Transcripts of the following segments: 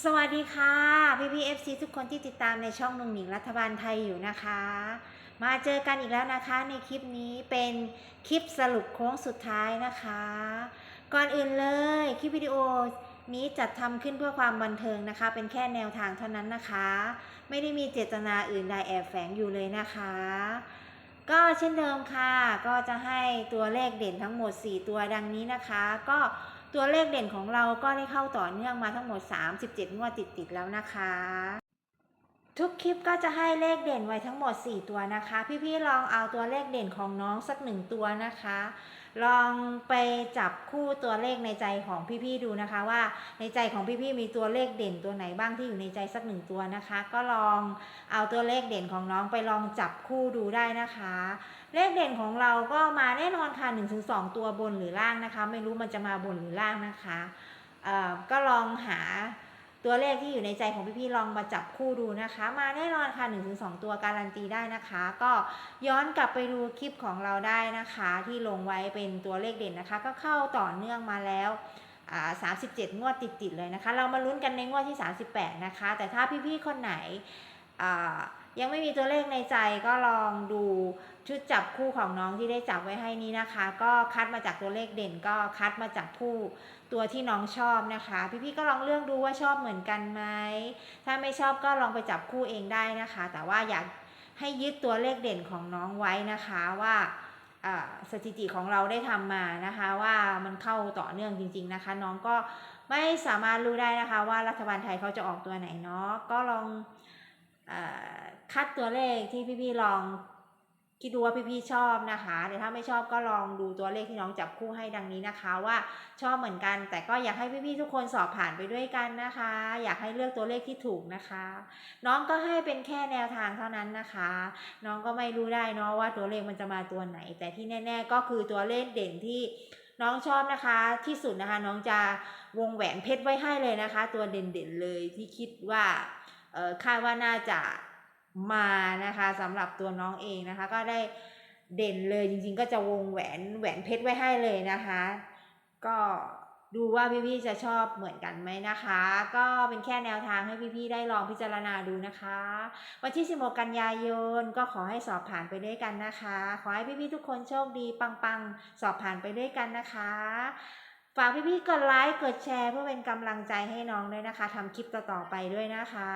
สวัสดีค่ะพี่พีเอฟซีทุกคนที่ติดตามในช่องนุ่งหนิงรัฐบาลไทยอยู่นะคะ มาเจอกันอีกแล้วนะคะ ในคลิปนี้เป็นคลิปสรุปโค้งสุดท้ายนะคะ ก่อนอื่นเลยคลิปวิดีโอนี้จัดทำขึ้นเพื่อความบันเทิงนะคะ เป็นแค่แนวทางเท่านั้นนะคะ ไม่ได้มีเจตนาอื่นใดแอบแฝงอยู่เลยนะคะ ก็เช่นเดิมค่ะ ก็จะให้ตัวเลขเด่นทั้งหมด 4 ตัวดังนี้นะคะ ก็ ตัวเลขเด่นของเราก็ได้เข้าต่อเนื่องมาทั้งหมด 37 งวดติดๆแล้วนะคะ ทุกคลิปก็จะให้เลขเด่นไว้ทั้งหมด 4 ตัวนะคะ พี่ๆลองเอาตัวเลขเด่นของน้องสักหนึ่งตัวนะคะ ลองไปจับคู่ตัวเลขในใจของพี่ๆดูนะคะ ว่าในใจของพี่ๆมีตัวเลขเด่นตัวไหนบ้างที่อยู่ในใจสักหนึ่งตัวนะคะ ก็ลองเอาตัวเลขเด่นของน้องไปลองจับคู่ดูได้นะคะ เลขเด่นของเราก็มาแน่นอนค่ะ1-2 ตัวบนหรือล่างนะคะ ไม่รู้มันจะมาบนหรือล่างนะคะก็ลองหา ตัวเลขที่อยู่ในใจของพี่ๆลองมาจับคู่ดูนะคะ มาแน่นอนค่ะ 1-2 ตัวการันตีได้นะคะ ก็ย้อนกลับไปดูคลิปของเราได้นะคะ ที่ลงไว้เป็นตัวเลขเด่นนะคะ ก็เข้าต่อเนื่องมาแล้ว37 งวดติดๆเลยนะคะ เรามาลุ้นกันในงวดที่ 38 นะคะ แต่ถ้าพี่ๆคนไหนอ่า ยังไม่มีตัวเลขในใจก็ลองดูชุดจับคู่ของน้องที่ได้จับไว้ให้นี้นะคะ ก็คัดมาจากตัวเลขเด่นก็คัดมาจากคู่ตัวที่น้องชอบนะคะ พี่ๆก็ลองเลือกดูว่าชอบเหมือนกันไหมถ้าไม่ชอบก็ลองไปจับคู่เองได้นะคะ แต่ว่าอยากให้ยึดตัวเลขเด่นของน้องไว้นะคะว่าสถิติของเราได้ทำมานะคะว่ามันเข้าต่อเนื่องจริง ๆนะคะ น้องก็ไม่สามารถรู้ได้นะคะ ว่ารัฐบาลไทยเขาจะออกตัวไหนเนาะก็ลอง คัดตัวเลขที่พี่ๆลองคิดดูว่าพี่ๆชอบนะคะแต่ถ้าไม่ชอบก็ลองดูตัวเลขที่น้องจับคู่ให้ดังนี้นะคะว่าชอบเหมือนกัน แต่ก็อยากให้พี่ๆทุกคนสอบผ่านไปด้วยกันนะคะ อยากให้เลือกตัวเลขที่ถูกนะคะ น้องก็ให้เป็นแค่แนวทางเท่านั้นนะคะ น้องก็ไม่รู้ได้เนาะว่าตัวเลขมันจะมาตัวไหน แต่ที่แน่ ๆ ก็คือตัวเลขเด่นที่น้องชอบนะคะที่สุดนะคะน้องจะวงแหวนเพชรไว้ให้เลยนะคะ ตัวเด่นๆเลยที่คิดว่า คาดว่าน่าจะมานะคะสำหรับตัวน้องเองนะคะ ก็ได้เด่นเลยจริงๆ ก็จะวงแหวนแหวนเพชรไว้ให้เลยนะคะ ก็ดูว่าพี่ๆจะชอบเหมือนกันไหมนะคะ ก็เป็นแค่แนวทางให้พี่ๆได้ลองพิจารณาดูนะคะ วันที่16กันยายนก็ขอให้สอบผ่านไปด้วยกันนะคะ ขอให้พี่ๆทุกคนโชคดีปังๆ สอบผ่านไปด้วยกันนะคะ ฝากพี่ๆกดไลค์กดแชร์เพื่อเป็นกำลังใจให้น้องด้วยนะคะทำคลิปต่อๆไปด้วยนะคะ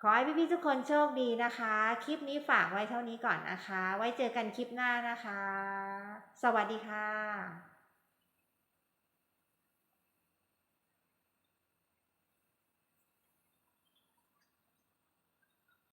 ขอให้พี่ๆทุกคนโชคดีนะคะ คลิปนี้ฝากไว้เท่านี้ก่อนนะคะ ไว้เจอกันคลิปหน้านะคะ สวัสดีค่ะ